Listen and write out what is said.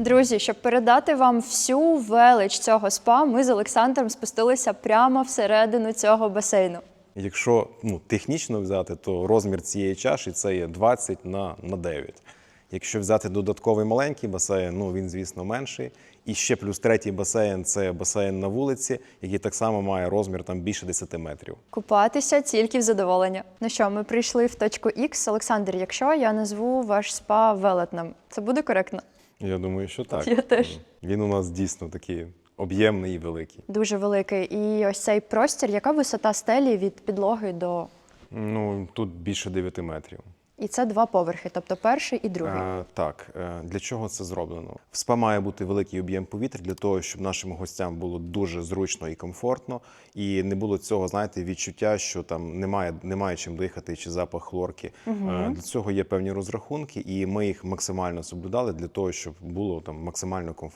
Друзі, щоб передати вам всю велич цього спа, ми з Олександром спустилися прямо всередину цього басейну. Якщо ну, технічно взяти, то розмір цієї чаші це є 20 на, на 9. Якщо взяти додатковий маленький басейн, ну він, звісно, менший. І ще плюс третій басейн це басейн на вулиці, який так само має розмір там більше 10 метрів. Купатися тільки в задоволення. Ну що, ми прийшли в точку X. Олександр, якщо я назву ваш спа велетнем, це буде коректно? Я думаю, що так. Я теж. Він у нас дійсно такий об'ємний і великий. Дуже великий. І ось цей простір, яка висота стелі від підлоги до. Ну тут більше 9 метрів. І це два поверхи, тобто перший і другий. Е, так, е, для чого це зроблено? В спа має бути великий об'єм повітря для того, щоб нашим гостям було дуже зручно і комфортно, і не було цього, знаєте, відчуття, що там немає, немає чим дихати чи запах хлорки. Е, для цього є певні розрахунки, і ми їх максимально соблюдали для того, щоб було там максимально комфортно.